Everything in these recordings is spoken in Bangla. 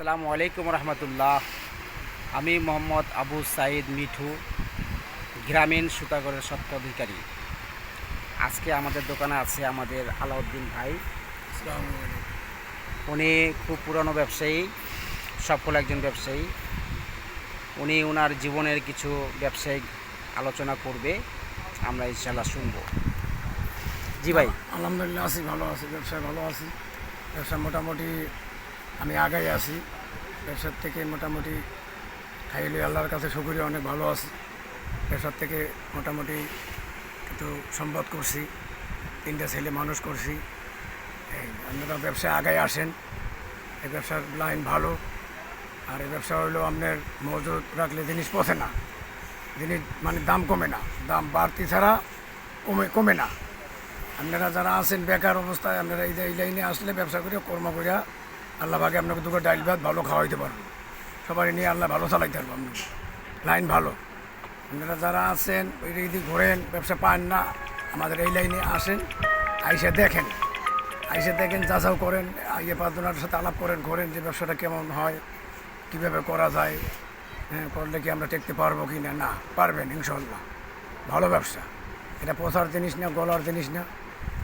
আসসালামু আলাইকুম রহমতুল্লাহ। আমি মোহাম্মদ আবু সাইদ মিঠু গ্রামীণ সুতাগরের অধিকারী আজকে আমাদের দোকানে আছে আমাদের আলাউদ্দিন ভাই। উনি খুব পুরনো ব্যবসায়ী সফল একজন ব্যবসায়ী। উনি ওনার জীবনের কিছু ব্যবসায়িক আলোচনা করবে আমরা ইনশাল্লাহ শুনব। জি ভাই। আলহামদুলিল্লাহ আছি ভালো আছি ব্যবসায় ভালো আছি। ব্যবসা মোটামুটি আমি আগাই আছি। ব্যবসার থেকে মোটামুটি খাইলে আল্লাহর কাছে শুকুরিয়া, অনেক ভালো আছি। ব্যবসার থেকে মোটামুটি একটু সম্পদ করছি, তিনটা ছেলে মানুষ করছি। আপনারা ব্যবসায় আগাই আসেন। এই ব্যবসার লাইন ভালো। আর এই ব্যবসা হইলেও আপনার মজুদ রাখলে জিনিস পচে না। জিনিস মানে দাম কমে না। দাম বাড়তি ছাড়া কমে কমে না। আপনারা যারা আছেন বেকার অবস্থায়, আপনারা এই লাইনে আসলে ব্যবসা করে কর্ম করে আল্লাহ ভাগে আপনাকে দুটো ডাইল ভাত ভালো খাওয়াইতে পারব সবাই নিয়ে আল্লাহ ভালো চালাইতে পারব আপনাকে। লাইন ভালো। আপনারা যারা আছেন, ওই দিক ঘোরেন, ব্যবসা পান না, আমাদের এই লাইনে আসেন, আইসে দেখেন। আইসে দেখেন, যাচাও করেন ইয়ে পাঁচজনের সাথে আলাপ করেন, ঘোরেন যে ব্যবসাটা কেমন হয়, কীভাবে করা যায় হ্যাঁ করলে কি আমরা টেকতে পারব কি না? না, পারবেন ইনশাল্লাহ ভালো ব্যবসা। এটা পোষার জিনিস না, গলার জিনিস না।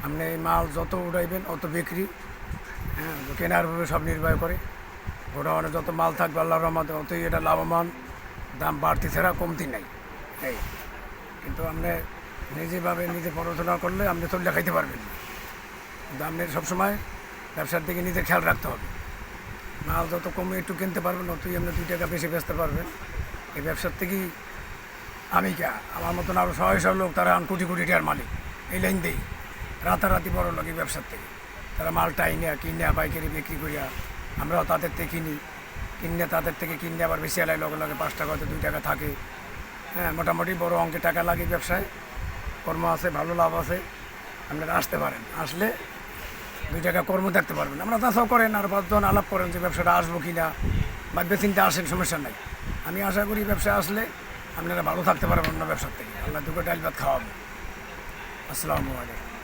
আপনি মাল যত উড়াইবেন অত বিক্রি হ্যাঁ কেনার ভাবে সব নির্বাহ করে। গোডাউনে যত মাল থাকবে আল্লাহ রহমতে অতই এটা লাভবান। দাম বাড়তি ছাড়া কমতি নাই। এই। কিন্তু আপনি নিজেভাবে নিজে পড়াশোনা করলে আপনি তো লেখাইতে পারবেন। কিন্তু আপনি সবসময় ব্যবসার দিকে নিজে খেয়াল রাখতে হবে। মাল যত কমে একটু কিনতে পারবেন, অতই আপনি দুই টাকা বেশি বেচতে পারবেন। এই ব্যবসার থেকেই আমি কে, আমার মতন আরও শয় লোক তারা কোটি কোটি টাকার মালিক। এই লাইন দেই। রাতারাতি বড় লোক এই ব্যবসার থেকে। তারা মাল টাইনিয়া কিনিয়া পাইকারি বিক্রি করিয়া আমরাও তাদের থেকে কিনি। কিনে তাদের থেকে কিনে আবার বেশি এলাই, লগে লগে পাঁচ টাকা হয়তো দুই টাকা থাকে। হ্যাঁ মোটামুটি বড় অঙ্কে টাকা লাগে ব্যবসায়। কর্ম আছে, ভালো লাভ আছে। আপনারা আসতে পারেন। আসলে দুই টাকা কর্ম দেখতে পারবেন। আমরা তাছাড়াও করেন আর পাঁচজন আলাপ করেন যে ব্যবসাটা আসব কি না বা বেচিনতে আসেন, সমস্যা নাই। আমি আশা করি ব্যবসা আসলে আপনারা ভালো থাকতে পারবেন অন্য ব্যবসার থেকে। আল্লাহ দুটো ডাইল ভাত খাওয়াবো। আসসালামু আলাইকুম।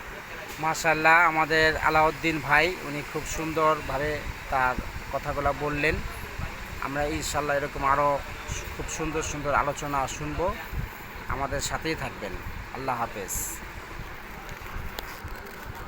মাশাল্লাহ আমাদের আলাউদ্দিন ভাই, উনি খুব সুন্দরভাবে তার কথাগুলো বললেন। আমরা ইনশাল্লাহ এরকম আরও খুব সুন্দর সুন্দর আলোচনা শুনব। আমাদের সাথেই থাকবেন। আল্লাহ হাফেজ।